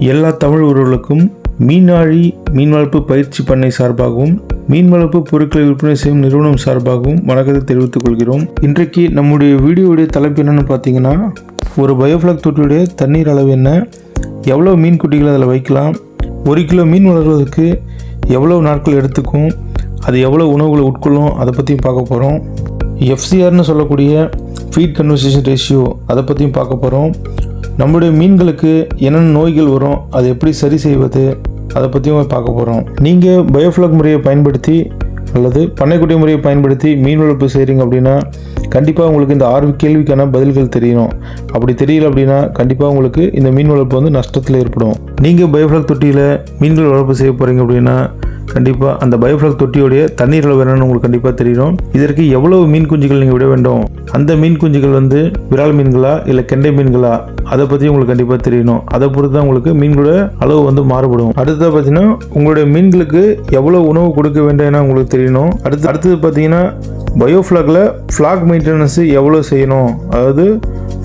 எல்லா தமிழ் உறவுகளுக்கும் மீனாழி மீன் வளர்ப்பு பயிற்சி பண்ணை சார்பாகவும் மீன் வளர்ப்பு பொருட்களை விற்பனை செய்யும் நிறுவனம் சார்பாகவும் வணக்கத்தை தெரிவித்துக் கொள்கிறோம். இன்றைக்கு நம்முடைய வீடியோவுடைய தலைப்பு என்னென்னு பார்த்தீங்கன்னா ஒரு பயோஃப்ளாக் தொட்டியுடைய தண்ணீர் அளவு என்ன எவ்வளோ மீன் குட்டிகளை அதில் வைக்கலாம் ஒரு கிலோ மீன் வளர்வதற்கு எவ்வளோ நாட்கள் எடுத்துக்கும் அது எவ்வளோ உணவுகளை உட்கொள்ளும் அதை பற்றியும் பார்க்க போகிறோம் எஃப்சிஆர்னு சொல்லக்கூடிய ஃபீட் கன்வர்சேஷன் ரேஷியோ அதை பற்றியும் பார்க்க போகிறோம் நம்மளுடைய மீன்களுக்கு என்னென்ன நோய்கள் வரும் அதை எப்படி சரி செய்வது அதை பற்றியும் பார்க்க போகிறோம் நீங்கள் பயோஃப்ளாக் முறையை பயன்படுத்தி அல்லது பண்ணைக்குட்டி முறையை பயன்படுத்தி மீன் வளர்ப்பு செய்கிறீங்க அப்படின்னா கண்டிப்பாக உங்களுக்கு இந்த ஆறு கேள்விக்கான பதில்கள் தெரியணும். அப்படி தெரியல அப்படின்னா கண்டிப்பாக உங்களுக்கு இந்த மீன் வளர்ப்பு வந்து நஷ்டத்தில் ஏற்படும். நீங்கள் பயோஃப்ளாக் தொட்டியில் மீன்கள் வளர்ப்பு செய்ய போகிறீங்க அப்படின்னா கண்டிப்பாக அந்த பயோஃப்ளாக் தொட்டியோடைய தண்ணீர் அளவு என்னன்னு உங்களுக்கு கண்டிப்பாக தெரியணும் இதற்கு எவ்வளவு மீன் குஞ்சுகள் நீங்கள் விட வேண்டும்? அந்த மீன் குஞ்சுகள் வந்து விரால் மீன்களா இல்லை கெண்டை மீன்களா? அதை பற்றி உங்களுக்கு கண்டிப்பாக தெரியணும். அதை பொறுத்து தான் உங்களுக்கு மீன்களோட அளவு வந்து மாறுபடும். அடுத்ததாக பார்த்தீங்கன்னா உங்களுடைய மீன்களுக்கு எவ்வளோ உணவு கொடுக்க வேண்டும் உங்களுக்கு தெரியணும். அடுத்து அடுத்தது பார்த்தீங்கன்னா பயோ ஃப்ளாகில் ஃப்ளாக் மெயின்டெனன்ஸு எவ்வளோ செய்யணும்? அதாவது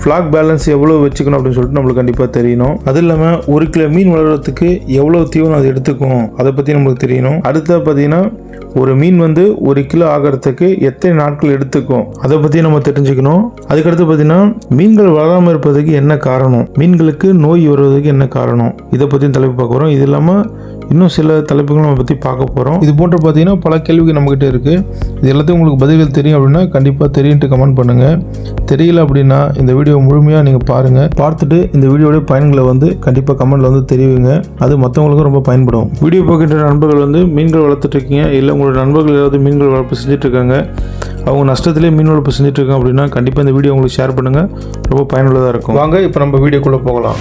ஃப்ளாக் பேலன்ஸ் எவ்வளோ வச்சுக்கணும் அப்படின்னு சொல்லிட்டு நம்மளுக்கு கண்டிப்பாக தெரியணும். அது இல்லாமல் ஒரு கிலோ மீன் வளர்கிறதுக்கு எவ்வளோ தீவனம் அது எடுத்துக்கும்? அதை பற்றி நம்மளுக்கு தெரியணும். அடுத்தது பார்த்தீங்கன்னா ஒரு மீன் வந்து ஒரு கிலோ ஆகிறதுக்கு எத்தனை நாட்கள் எடுத்துக்கும்? அதை பற்றி நம்ம தெரிஞ்சுக்கணும். அதுக்கடுத்து பார்த்தீங்கன்னா மீன்கள் வளராமல் இருப்பதுக்கு என்ன காரணம்? மீன்களுக்கு நோய் வருவதற்கு என்ன காரணம்? இதை பற்றியும் தலைப்பு பார்க்குறோம் இது இல்லாமல் இன்னும் சில தலைப்புகள் நம்ம பற்றி பார்க்க போகிறோம் இது போன்ற பார்த்தீங்கன்னா பல கேள்விகள் நம்மக்கிட்ட இருக்குது இது எல்லாத்தையும் உங்களுக்கு பதில்கள் தெரியும் அப்படின்னா கண்டிப்பாக தெரியுன்ட்டு கமெண்ட் பண்ணுங்கள் தெரியல அப்படின்னா இந்த வீடியோ முழுமையாக நீங்கள் பாருங்கள் பார்த்துட்டு இந்த வீடியோடைய பயன்களை வந்து கண்டிப்பாக கமெண்ட்டில் வந்து தெரிவிங்க. அது மற்றவங்களுக்கும் ரொம்ப பயன்படும். வீடியோ பார்க்கின்ற நண்பர்கள் வந்து மீன்கள் வளர்த்துட்டு இருக்கீங்க. இல்லை உங்களோட நண்பர்கள் ஏதாவது மீன்கள் வளர்ப்பு செஞ்சுட்டு இருக்காங்க. அவங்க நஷ்டத்திலே மீன் வளர்ப்பு செஞ்சுட்டு இருக்காங்க அப்படின்னா கண்டிப்பாக இந்த வீடியோ உங்களுக்கு ஷேர் பண்ணுங்கள் ரொம்ப பயனுள்ளதாக இருக்கும். வாங்க இப்போ நம்ம வீடியோக்குள்ளே போகலாம்.